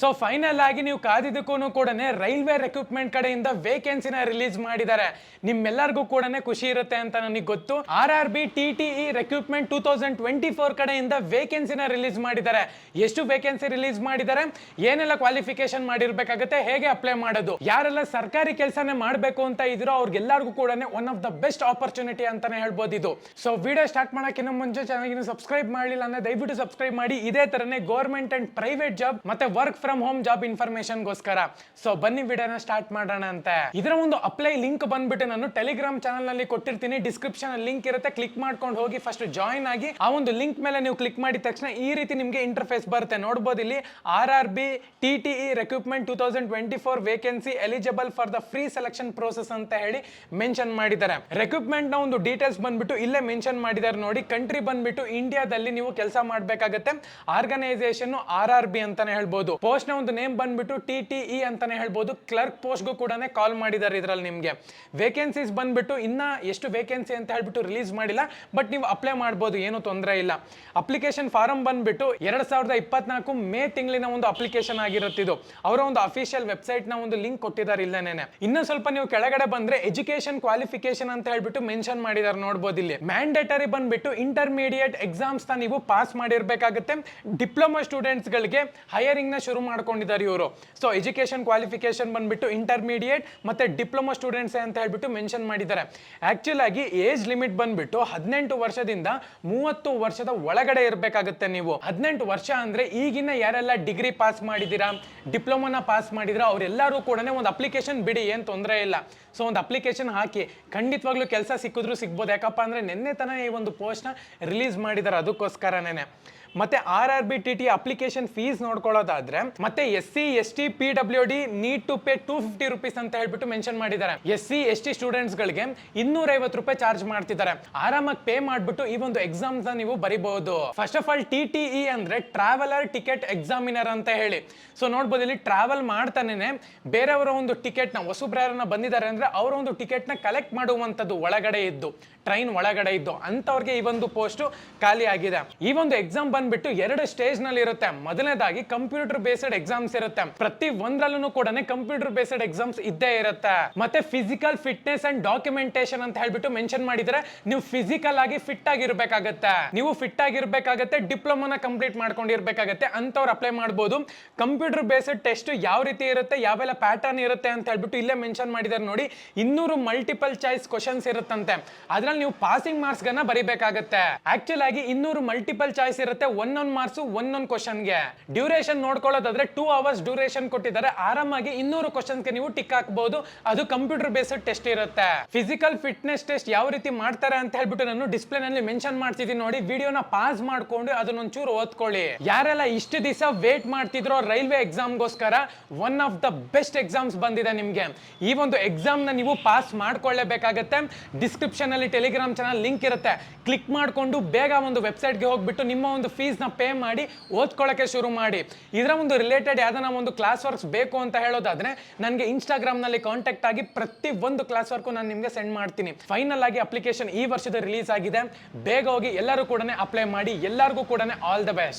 So final ಆಗಿ ನೀವು ಕಾದಿದ್ದಕ್ಕೂ ಕೂಡ ರೈಲ್ವೆ ರೆಕ್ರೂಟ್ಮೆಂಟ್ ಕಡೆಯಿಂದ ವೇಕೆನ್ಸಿನ ರಿಲೀಸ್ ಮಾಡಿದ್ದಾರೆ. ನಿಮ್ಮೆಲ್ಲರಿಗೂ ಕೂಡ ಖುಷಿ ಇರುತ್ತೆ ಅಂತ ನನಗೆ ಗೊತ್ತು. R R B T T E recruitment two thousand twenty four ಕಡೆಯಿಂದ ವೇಕೆನ್ಸಿನ ರಿಲೀಸ್ ಮಾಡಿದ್ದಾರೆ. ಎಷ್ಟು ವೇಕೆನ್ಸಿ ರಿಲೀಸ್ ಮಾಡಿದ್ದಾರೆ? ಏನೆಲ್ಲ ಕ್ವಾಲಿಫಿಕೇಶನ್ ಮಾಡಿರ್ಬೇಕಾಗುತ್ತೆ? ಹೇಗೆ ಅಪ್ಲೈ ಮಾಡೋದು? ಯಾರೆಲ್ಲ ಸರ್ಕಾರಿ ಕೆಲಸನೇ ಮಾಡಬೇಕು ಅಂತ ಇದ್ರೋ ಅವ್ರಿಗೆಲ್ಲರಿಗೂ ಕೂಡ one of the best opportunity ಅಂತಾನೆ ಹೇಳ್ಬೋದು ಇದು. ಸೊ ವಿಡಿಯೋ ಸ್ಟಾರ್ಟ್ ಮಾಡೋಕ್ಕಿಂತ ಮುಂಚೆ ಚೆನ್ನಾಗಿ ಸಬ್ಸ್ಕ್ರೈಬ್ ಮಾಡಲಿಲ್ಲ ಅಂದ್ರೆ ದಯವಿಟ್ಟು ಸಬ್ಸ್ಕ್ರೈಬ್ ಮಾಡಿ. ಇದೇ ತರನೇ ಗೌರ್ಮೆಂಟ್ ಅಂಡ್ ಪ್ರೈವೇಟ್ ಜಾಬ್ ಮತ್ತೆ work from home job information ಗೋಸ್ಕರ ಸೊ ಬನ್ನಿ ವಿಡಿಯೋನ ಸ್ಟಾರ್ಟ್ ಮಾಡೋಣ ಅಂತ. ಇದರ ಒಂದು ಅಪ್ಲೈ ಲಿಂಕ್ ಬಂದ್ಬಿಟ್ಟು ನಾನು ಟೆಲಿಗ್ರಾಮ್ ಚಾನಲ್ನಲ್ಲಿ ಕೊಟ್ಟಿರ್ತೀನಿ. ಡಿಸ್ಕ್ರಿಪ್ಷನ್ ಲಿಂಕ್ ಇರುತ್ತೆ. ಕ್ಲಿಕ್ ಮಾಡ್ಕೊಂಡು ಹೋಗಿ ಫಸ್ಟ್ ಜಾಯಿನ್ ಆಗಿ, ಆ ಒಂದು ಲಿಂಕ್ ಮೇಲೆ ನೀವು ಕ್ಲಿಕ್ ಮಾಡಿದ ತಕ್ಷಣ ಈ ರೀತಿ ನಿಮಗೆ ಇಂಟರ್ಫೇಸ್ ಬರುತ್ತೆ. ನೋಡ್ಬೋದು ಇಲ್ಲಿ R R B T T E recruitment two thousand twenty four vacancy eligible for the free selection process ಅಂತ ಹೇಳಿ ಮೆನ್ಷನ್ ಮಾಡಿದ್ದಾರೆ. ರೆಕ್ರೂಟ್ಮೆಂಟ್ನ ಒಂದು ಡೀಟೇಲ್ಸ್ ಬಂದ್ಬಿಟ್ಟು ಇಲ್ಲೇ ಮೆನ್ಷನ್ ಮಾಡಿದ್ದಾರೆ ನೋಡಿ. ಕಂಟ್ರಿ ಬಂದ್ಬಿಟ್ಟು ಇಂಡಿಯಾದಲ್ಲಿ ನೀವು ಕೆಲಸ ಮಾಡಬೇಕಾಗತ್ತೆ. ಆರ್ಗನೈಸೇಷನ್ ಆರ್ ಆರ್ ಬಿ ಅಂತಾನೆ ಹೇಳ್ಬೋದು. ನ ಒಂದು ನೇಮ್ ಬಂದ್ಬಿಟ್ಟು ಟಿ ಟಿ ಇ ಅಂತಾನೆ ಹೇಳ್ಬೋದು. ಕ್ಲರ್ಕ್ ಪೋಸ್ಟ್ಗೂ ಕೂಡ ಕಾಲ್ ಮಾಡಿದ್ದಾರೆ ಇದರಲ್ಲಿ ನಿಮಗೆ. ವೇಕೆನ್ಸೀಸ್ ಬಂದ್ಬಿಟ್ಟು ಇನ್ನ ಎಷ್ಟು ವೇಕೆನ್ಸಿ ಅಂತ ಹೇಳ್ಬಿಟ್ಟು ರಿಲೀಸ್ ಮಾಡಿಲ್ಲ. ಬಟ್ ನೀವು ಅಪ್ಲೈ ಮಾಡ್ಬೋದು, ಏನು ತೊಂದರೆ ಇಲ್ಲ. ಅಪ್ಲಿಕೇಶನ್ ಫಾರಂ ಬಂದ್ಬಿಟ್ಟು ಎರಡ್ ಸಾವಿರದ ಇಪ್ಪತ್ನಾಲ್ಕು ಮೇ ತಿಂಗಳಿನ ಒಂದು ಅಪ್ಲಿಕೇಶನ್ ಆಗಿರುತ್ತಿದ್ದು ಅವರ ಒಂದು ಅಫಿಷಿಯಲ್ ವೆಬ್ಸೈಟ್ನ ಒಂದು ಲಿಂಕ್ ಕೊಟ್ಟಿದ್ದಾರೆ ಇಲ್ಲೇನೆ ಇನ್ನೂ ಸ್ವಲ್ಪ ನೀವು ಕೆಳಗಡೆ ಬಂದ್ರೆ ಎಜುಕೇಷನ್ ಕ್ವಾಲಿಫಿಕೇಶನ್ ಅಂತ ಹೇಳ್ಬಿಟ್ಟು ಮೆನ್ಷನ್ ಮಾಡಿದ್ದಾರೆ ನೋಡ್ಬೋದು ಇಲ್ಲಿ. ಮ್ಯಾಂಡೇಟರಿ ಬಂದ್ಬಿಟ್ಟು ಇಂಟರ್ಮೀಡಿಯೇಟ್ ಎಕ್ಸಾಮ್ಸ್ನ ನೀವು ಪಾಸ್ ಮಾಡಿರಬೇಕಾಗುತ್ತೆ. ಡಿಪ್ಲೊಮಾ ಸ್ಟೂಡೆಂಟ್ಸ್ ಗಳಿಗೆ ಹೈಯರಿಂಗ್ನ ಶುರು ಮಾಡ್ಕೊಂಡಿದ್ದಾರೆ ಇವರು. ಸೊ ಎಜುಕೇಶನ್ ಕ್ವಾಲಿಫಿಕೇಶನ್ ಬಂದ್ಬಿಟ್ಟು ಇಂಟರ್ಮೀಡಿಯೇಟ್ ಮತ್ತೆ ಡಿಪ್ಲೊಮಾ ಸ್ಟೂಡೆಂಟ್ಸ್ ಅಂತ ಹೇಳ್ಬಿಟ್ಟು ಮೆನ್ಷನ್ ಮಾಡಿದ್ದಾರೆ. ಆಕ್ಚುಲ್ ಆಗಿ ಏಜ್ ಲಿಮಿಟ್ ಬಂದ್ಬಿಟ್ಟು ಹದಿನೆಂಟು ವರ್ಷದಿಂದ ಮೂವತ್ತು ವರ್ಷದ ಒಳಗಡೆ ಇರಬೇಕಾಗುತ್ತೆ ನೀವು. ಹದಿನೆಂಟು ವರ್ಷ ಅಂದ್ರೆ ಈಗಿನ ಯಾರೆಲ್ಲ ಡಿಗ್ರಿ ಪಾಸ್ ಮಾಡಿದ್ದೀರಾ ಡಿಪ್ಲೊಮಾನ ಪಾಸ್ ಮಾಡಿದಿರಾ ಅವರೆಲ್ಲರೂ ಕೂಡ ಒಂದು ಅಪ್ಲಿಕೇಶನ್ ಬಿಡಿ, ಏನು ತೊಂದರೆ ಇಲ್ಲ. ಸೊ ಒಂದು ಅಪ್ಲಿಕೇಶನ್ ಹಾಕಿ ಖಂಡಿತವಾಗ್ಲೂ ಕೆಲಸ ಸಿಕ್ಕಿದ್ರು ಸಿಗ್ಬೋದು. ಯಾಕಪ್ಪ ಅಂದ್ರೆ ನಿನ್ನೆ ತನ ಈ ಒಂದು ಪೋಸ್ಟ್ನ ರಿಲೀಸ್ ಮಾಡಿದ್ದಾರೆ ಅದಕ್ಕೋಸ್ಕರನೇ ಮತ್ತೆ R R B T T application fees ನೋಡ್ಕೊಳ್ಳೋದಾದ್ರೆ, ಮತ್ತೆ S C S T P W D need to pay two fifty rupees ಅಂತ ಹೇಳ್ಬಿಟ್ಟು ಮೆನ್ಷನ್ ಮಾಡಿದ್ದಾರೆ. S C S T students ಗಳಿಗೆ ಇನ್ನೂರ ಐವತ್ತು ರೂಪಾಯಿ ಚಾರ್ಜ್ ಮಾಡ್ತಿದ್ದಾರೆ. ಆರಾಮಾಗಿ ಪೇ ಮಾಡ್ಬಿಟ್ಟು ಈ ಒಂದು ಎಕ್ಸಾಮ್ಸ್ ನೀವು ಬರಿಬಹುದು first of all T T E ಅಂದ್ರೆ ಟ್ರಾವೆಲರ್ ಟಿಕೆಟ್ ಎಕ್ಸಾಮಿನರ್ ಅಂತ ಹೇಳಿ. ಸೊ ನೋಡ್ಬೋದು ಇಲ್ಲಿ ಟ್ರಾವೆಲ್ ಮಾಡ್ತಾನೆ ಬೇರೆಯವರ ಒಂದು ಟಿಕೆಟ್ನ ಹೊಸಬ್ರಾರನ್ನ ಬಂದಿದ್ದಾರೆ ಅಂದ್ರೆ ಅವರ ಒಂದು ಟಿಕೆಟ್ನ ಕಲೆಕ್ಟ್ ಮಾಡುವಂತದ್ದು ಒಳಗಡೆ ಇದ್ದು ಟ್ರೈನ್ ಒಳಗಡೆ ಇದ್ದು ಅಂತವ್ರಿಗೆ ಈ ಒಂದು ಪೋಸ್ಟ್ ಖಾಲಿ ಆಗಿದೆ. ಈ ಒಂದು ಎಕ್ಸಾಮ್ ಬಂದ್ಬಿಟ್ಟು ಎರಡು ಸ್ಟೇಜ್ನಲ್ಲಿ ಇರುತ್ತೆ. ಮೊದಲನೇದಾಗಿ ಕಂಪ್ಯೂಟರ್ ಬೇಸ್ಡ್ ಎಕ್ಸಾಮ್ಸ್ ಇರುತ್ತೆ. ಪ್ರತಿ ಒಂದ್ರಲ್ಲೂ ಕೂಡ ಕಂಪ್ಯೂಟರ್ ಬೇಸ್ಡ್ ಎಕ್ಸಾಮ್ಸ್ ಇದ್ದೇ ಇರುತ್ತೆ. ಮತ್ತೆ ಫಿಸಿಕಲ್ ಫಿಟ್ನೆಸ್ ಅಂಡ್ ಡಾಕ್ಯುಮೆಂಟೇಶನ್ ಅಂತ ಹೇಳ್ಬಿಟ್ಟು ಮೆನ್ಷನ್ ಮಾಡಿದ್ರೆ ನೀವು ಫಿಸಿಕಲ್ ಆಗಿ ಫಿಟ್ ಆಗಿರ್ಬೇಕಾಗತ್ತೆ. ನೀವು ಫಿಟ್ ಆಗಿರ್ಬೇಕಾಗತ್ತೆ ಡಿಪ್ಲೊಮಾನ ಕಂಪ್ಲೀಟ್ ಮಾಡ್ಕೊಂಡಿರ್ಬೇಕಾಗತ್ತೆ ಅಂತವ್ರು ಅಪ್ಲೈ ಮಾಡಬಹುದು ಕಂಪ್ಯೂಟರ್ ಬೇಸ್ಡ್ ಟೆಸ್ಟ್ ಯಾವ ರೀತಿ ಇರುತ್ತೆ, ಯಾವೆಲ್ಲ ಪ್ಯಾಟರ್ನ್ ಇರುತ್ತೆ ಅಂತ ಹೇಳ್ಬಿಟ್ಟು ಇಲ್ಲೇ ಮೆನ್ಷನ್ ಮಾಡಿದಾರೆ ನೋಡಿ. ಇನ್ನೂರು ಮಲ್ಟಿಪಲ್ ಚಾಯ್ಸ್ ಕ್ವಶನ್ಸ್ ಇರುತ್ತಂತೆ. ಅದ್ರಲ್ಲಿ ನೀವು ಪಾಸಿಂಗ್ ಮಾರ್ಕ್ಸ್ ಗನ್ನ ಬರಿಬೇಕಾಗತ್ತೆ. ಆಕ್ಚುಲ್ ಆಗಿ ಇನ್ನೂರು ಮಲ್ಟಿಪಲ್ ಚಾಯ್ಸ್ ಇರುತ್ತೆ ಒಂದೊಂದು ಮಾರ್ಕ್ಸ್, ಒಂದೊಂದು ಕ್ವಶನ್ಗೆ ಡ್ಯೂರೇಷನ್ ನೋಡ್ಕೊಳ್ಳೋದಾದ್ರೆ ಟೂ ಅವರ್ಸ್ ಡ್ಯೂರೇಷನ್ ಕೊಟ್ಟಿದ್ದಾರೆ. ಆರಾಮಾಗಿ ಇನ್ನೂರು ಕ್ವಶನ್ಸ್ಗೆ ನೀವು ಟಿಕ್ ಹಾಕಬಹುದು ಅದು ಕಂಪ್ಯೂಟರ್ ಬೇಸ್ಡ್ ಟೆಸ್ಟ್ ಇರುತ್ತೆ. ಫಿಸಿಕಲ್ ಫಿಟ್ನೆಸ್ ಟೆಸ್ಟ್ ಯಾವ ರೀತಿ ಮಾಡ್ತಾರೆ ಅಂತ ಹೇಳ್ಬಿಟ್ಟು ನಾನು ಡಿಸ್ಪ್ಲೇ ನಲ್ಲಿ ಮೆನ್ಷನ್ ಮಾಡ್ತಿದ್ದೀನಿ ನೋಡಿ. ವಿಡಿಯೋನ ಪಾಸ್ ಮಾಡ್ಕೊಂಡು ಅದನ್ನೊಂಚೂರು ಓದ್ಕೊಳ್ಳಿ. ಯಾರೆಲ್ಲ ಇಷ್ಟು ದಿವಸ ವೇಟ್ ಮಾಡ್ತಿದ್ರೋ railway ಎಕ್ಸಾಮ್ಗೋಸ್ಕರ one of the best exams ಬಂದಿದೆ ನಿಮಗೆ. ಈ ಒಂದು ಎಕ್ಸಾಮ್ನ ನೀವು ಪಾಸ್ ಮಾಡ್ಕೊಳ್ಳೇಬೇಕಾಗತ್ತೆ. ಡಿಸ್ಕ್ರಿಪ್ಷನ್ ಅಲ್ಲಿ ಟೆಲಿಗ್ರಾಮ್ ಚಾನಲ್ ಲಿಂಕ್ ಇರುತ್ತೆ. ಕ್ಲಿಕ್ ಮಾಡಿಕೊಂಡು ಬೇಗ ಒಂದು ವೆಬ್ಸೈಟ್ಗೆ ಹೋಗ್ಬಿಟ್ಟು ನಿಮ್ಮ ಒಂದು ಫೀಸ್ನ ಪೇ ಮಾಡಿ ಓದ್ಕೊಳ್ಳೋಕ್ಕೆ ಶುರು ಮಾಡಿ. ಇದರ ಒಂದು ರಿಲೇಟೆಡ್ ಯಾವ್ದಾನ ಒಂದು ಕ್ಲಾಸ್ ವರ್ಕ್ಸ್ ಬೇಕು ಅಂತ ಹೇಳೋದಾದರೆ ನನಗೆ ಇನ್ಸ್ಟಾಗ್ರಾಮ್ನಲ್ಲಿ ಕಾಂಟ್ಯಾಕ್ಟ್ ಆಗಿ ಪ್ರತಿ ಒಂದು ಕ್ಲಾಸ್ ವರ್ಕು ನಾನು ನಿಮಗೆ ಸೆಂಡ್ ಮಾಡ್ತೀನಿ. ಫೈನಲ್ ಆಗಿ ಅಪ್ಲಿಕೇಶನ್ ಈ ವರ್ಷದ ರಿಲೀಸ್ ಆಗಿದೆ. ಬೇಗ ಹೋಗಿ ಎಲ್ಲರೂ ಕೂಡ ಅಪ್ಲೈ ಮಾಡಿ, ಎಲ್ಲರಿಗೂ ಕೂಡ ಆಲ್ ದ ಬೆಸ್ಟ್